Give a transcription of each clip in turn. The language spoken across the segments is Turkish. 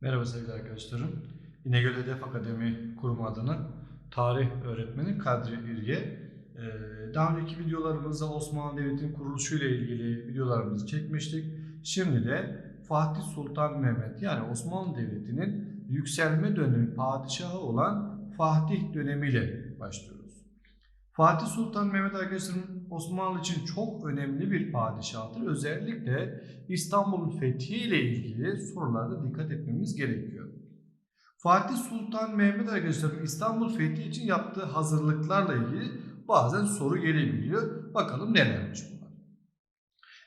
Merhaba sevgili arkadaşlarım. İnegöl Hedef Akademi kurumu adına tarih öğretmeni Kadri İrge. Ee, Daha önceki videolarımızda Osmanlı Devleti'nin kuruluşu ile ilgili videolarımızı çekmiştik. Şimdi de Fatih Sultan Mehmet yani Osmanlı Devleti'nin yükselme dönemi padişahı olan Fatih dönemiyle başlıyoruz. Fatih Sultan Mehmet arkadaşlarım Osmanlı için çok önemli bir padişahtır. Özellikle İstanbul'un fethi ile ilgili sorularda dikkat etmemiz gerekiyor. Fatih Sultan Mehmet arkadaşlarım İstanbul fethi için yaptığı hazırlıklarla ilgili bazen soru gelebiliyor. Bakalım nelermiş bunlar.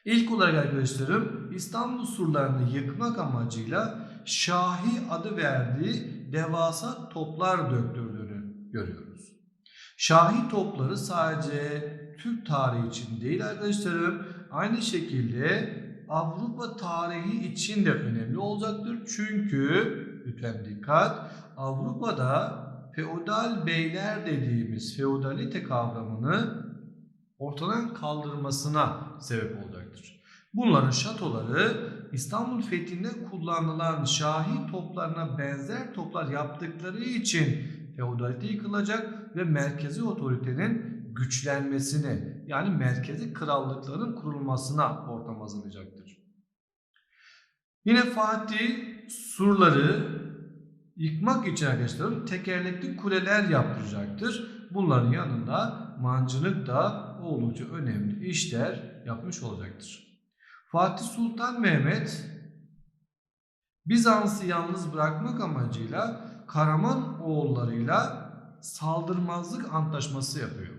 İlk olarak arkadaşlarım İstanbul surlarını yıkmak amacıyla Şahi adı verdiği devasa toplar döktürdüğünü görüyoruz. Şahi topları sadece Türk tarihi için değil arkadaşlarım aynı şekilde Avrupa tarihi için de önemli olacaktır. Çünkü lütfen dikkat Avrupa'da feodal beyler dediğimiz feodalite kavramını ortadan kaldırmasına sebep olacaktır. Bunların şatoları İstanbul fethinde kullanılan Şahi toplarına benzer toplar yaptıkları için feodalite yıkılacak ve merkezi otoritenin güçlenmesine yani merkezi krallıkların kurulmasına ortam hazırlayacaktır. Yine Fatih surları yıkmak için arkadaşlarım tekerlekli kuleler yaptıracaktır. Bunların yanında mancınık da oldukça önemli işler yapmış olacaktır. Fatih Sultan Mehmet Bizans'ı yalnız bırakmak amacıyla Karaman oğullarıyla saldırmazlık antlaşması yapıyor.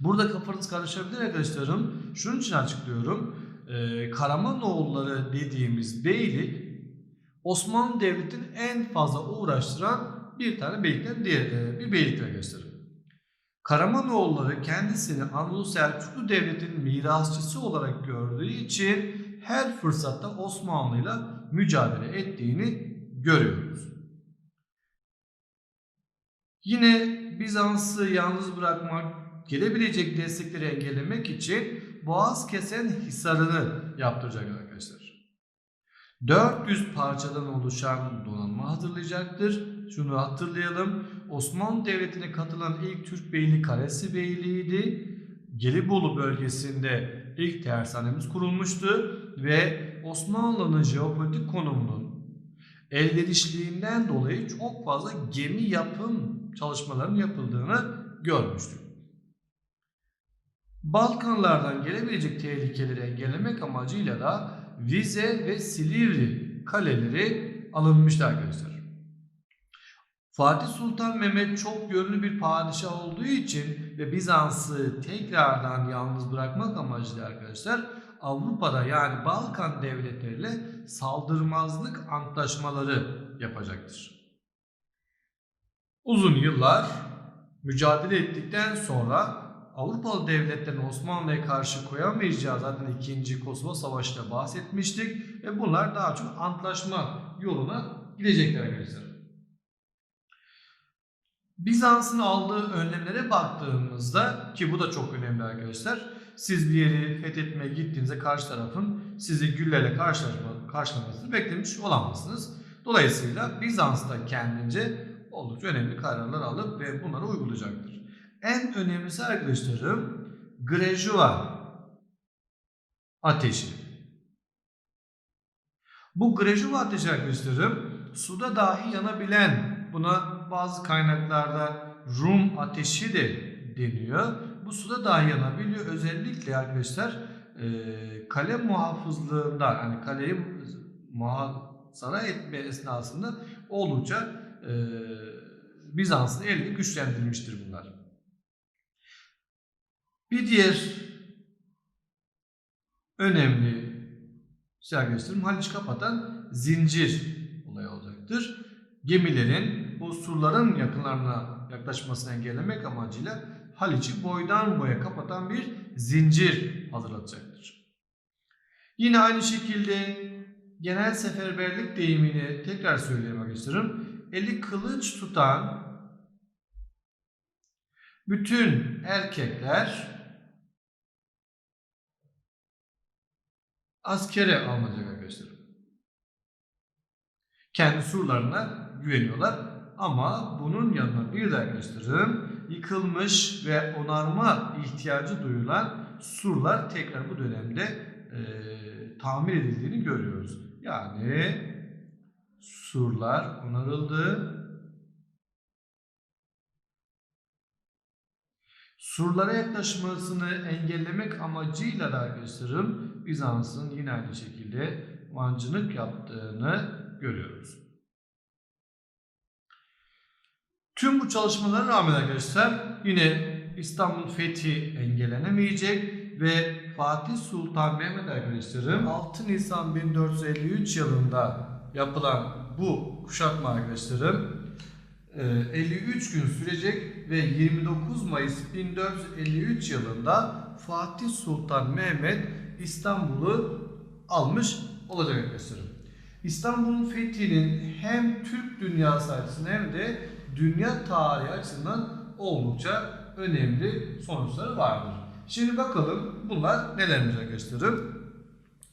Burada kafanız karışabilir arkadaşlarım. Şunun için açıklıyorum. Ee, Karamanoğulları dediğimiz beylik Osmanlı Devleti'nin en fazla uğraştıran bir tane beylikten diğer e, bir beylik arkadaşlarım. Karamanoğulları kendisini Anadolu Selçuklu Devleti'nin mirasçısı olarak gördüğü için her fırsatta Osmanlı'yla mücadele ettiğini görüyoruz. Yine Bizans'ı yalnız bırakmak, gelebilecek destekleri engellemek için Boğaz kesen hisarını yaptıracak arkadaşlar. 400 parçadan oluşan donanma hazırlayacaktır. Şunu hatırlayalım. Osmanlı Devleti'ne katılan ilk Türk beyliği Karesi Beyliği'ydi. Gelibolu bölgesinde ilk tersanemiz kurulmuştu ve Osmanlı'nın jeopolitik konumunun elverişliğinden dolayı çok fazla gemi yapım çalışmalarının yapıldığını görmüştük. Balkanlardan gelebilecek tehlikeleri engellemek amacıyla da Vize ve Silivri kaleleri alınmıştı arkadaşlar. Fatih Sultan Mehmet çok yönlü bir padişah olduğu için ve Bizans'ı tekrardan yalnız bırakmak amacıyla arkadaşlar Avrupa'da yani Balkan devletleriyle saldırmazlık antlaşmaları yapacaktır. Uzun yıllar mücadele ettikten sonra Avrupalı devletlerin Osmanlı'ya karşı koyamayacağı zaten 2. Kosova Savaşı'nda bahsetmiştik ve bunlar daha çok antlaşma yoluna gidecekler arkadaşlar. Bizans'ın aldığı önlemlere baktığımızda ki bu da çok önemli arkadaşlar. Siz bir yeri fethetmeye gittiğinizde karşı tarafın sizi güllerle karşılamasını beklemiş olamazsınız. Dolayısıyla Bizans da kendince oldukça önemli kararlar alıp ve bunları uygulayacaktır. En önemlisi arkadaşlarım Grejua ateşi. Bu Grejua ateşi arkadaşlarım suda dahi yanabilen buna bazı kaynaklarda Rum ateşi de deniyor. Bu suda dahi yanabiliyor. Özellikle arkadaşlar e, kale muhafızlığında yani kaleyi muhasara etme esnasında oldukça e, Bizans'ın elini güçlendirmiştir bunlar. Bir diğer önemli şey arkadaşlarım Haliç kapatan zincir olayı olacaktır. Gemilerin bu surların yakınlarına yaklaşmasını engellemek amacıyla Haliç'i boydan boya kapatan bir zincir hazırlatacaktır. Yine aynı şekilde genel seferberlik deyimini tekrar söylemek istiyorum. Eli kılıç tutan bütün erkekler askere alınacak arkadaşlar. Kendi surlarına güveniyorlar. Ama bunun yanına bir de arkadaşlarım yıkılmış ve onarma ihtiyacı duyulan surlar tekrar bu dönemde e, tamir edildiğini görüyoruz. Yani surlar onarıldı. Surlara yaklaşmasını engellemek amacıyla da arkadaşlarım Bizans'ın yine aynı şekilde mancınık yaptığını görüyoruz. Tüm bu çalışmalara rağmen arkadaşlar yine İstanbul fethi engellenemeyecek ve Fatih Sultan Mehmet arkadaşlarım 6 Nisan 1453 yılında yapılan bu kuşatma arkadaşlarım 53 gün sürecek ve 29 Mayıs 1453 yılında Fatih Sultan Mehmet İstanbul'u almış olacak arkadaşlarım. İstanbul'un fethinin hem Türk dünyası açısından hem de dünya tarihi açısından oldukça önemli sonuçları vardır. Şimdi bakalım bunlar nelermiş arkadaşlarım.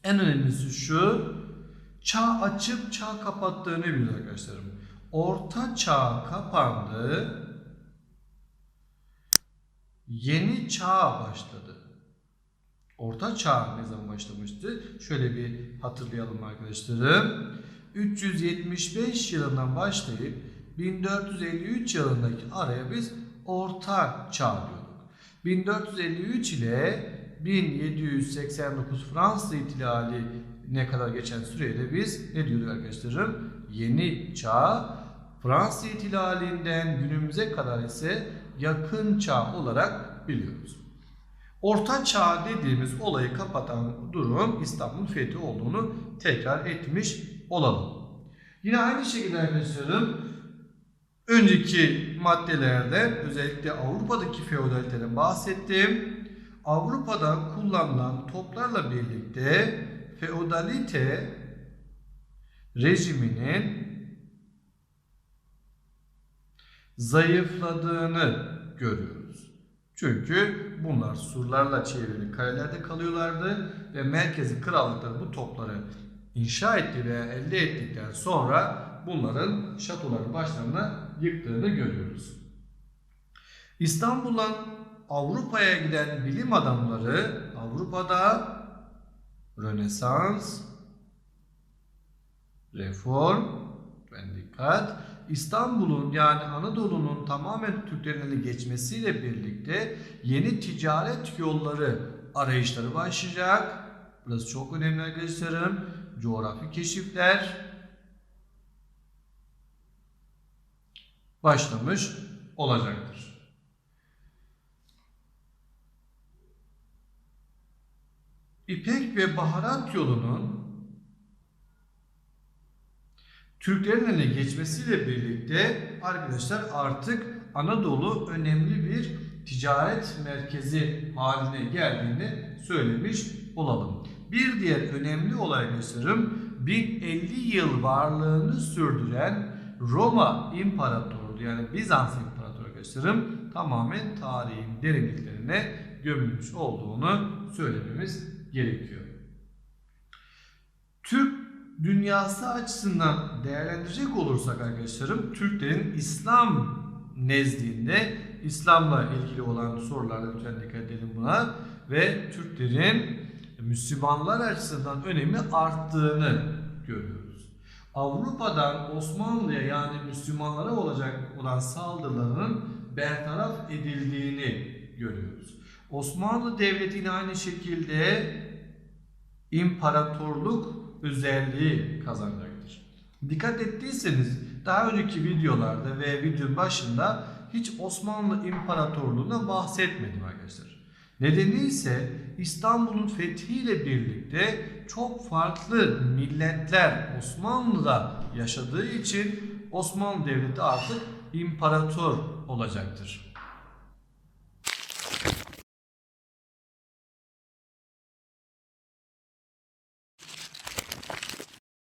En önemlisi şu. Çağ açıp çağ kapattığını biliyor arkadaşlarım. Orta çağ kapandı. Yeni çağ başladı. Orta çağ ne zaman başlamıştı? Şöyle bir hatırlayalım arkadaşlarım. 375 yılından başlayıp 1453 yılındaki araya biz Orta Çağ diyorduk. 1453 ile 1789 Fransız İhtilali ne kadar geçen sürede biz ne diyorduk arkadaşlarım? Yeni Çağ. Fransız İhtilalinden günümüze kadar ise yakın çağ olarak biliyoruz. Orta çağ dediğimiz olayı kapatan durum İstanbul fethi olduğunu tekrar etmiş olalım. Yine aynı şekilde arkadaşlarım önceki maddelerde özellikle Avrupa'daki feodaliteden bahsettim. Avrupa'da kullanılan toplarla birlikte feodalite rejiminin zayıfladığını görüyoruz. Çünkü bunlar surlarla çevrili kalelerde kalıyorlardı ve merkezi krallıklar bu topları inşa etti veya elde ettikten sonra bunların şatoları başlarına yıktığını görüyoruz. İstanbul'dan Avrupa'ya giden bilim adamları Avrupa'da Rönesans, Reform, ben dikkat, İstanbul'un yani Anadolu'nun tamamen Türklerin eline geçmesiyle birlikte yeni ticaret yolları arayışları başlayacak. Burası çok önemli arkadaşlarım. Coğrafi keşifler başlamış olacaktır. İpek ve baharat yolunun Türklerin eline geçmesiyle birlikte arkadaşlar artık Anadolu önemli bir ticaret merkezi haline geldiğini söylemiş olalım. Bir diğer önemli olay arkadaşlarım 1050 yıl varlığını sürdüren Roma İmparatorluğu yani Bizans İmparatorluğu arkadaşlarım tamamen tarihin derinliklerine gömülmüş olduğunu söylememiz gerekiyor. Türk dünyası açısından değerlendirecek olursak arkadaşlarım Türklerin İslam nezdinde İslam'la ilgili olan sorularda lütfen dikkat edelim buna ve Türklerin Müslümanlar açısından önemi arttığını görüyoruz. Avrupa'dan Osmanlı'ya yani Müslümanlara olacak olan saldırıların bertaraf edildiğini görüyoruz. Osmanlı Devleti'ne aynı şekilde imparatorluk özelliği kazanacaktır. Dikkat ettiyseniz daha önceki videolarda ve videonun başında hiç Osmanlı İmparatorluğu'na bahsetmedim arkadaşlar. Nedeni ise İstanbul'un fethiyle birlikte çok farklı milletler Osmanlı'da yaşadığı için Osmanlı Devleti artık imparator olacaktır.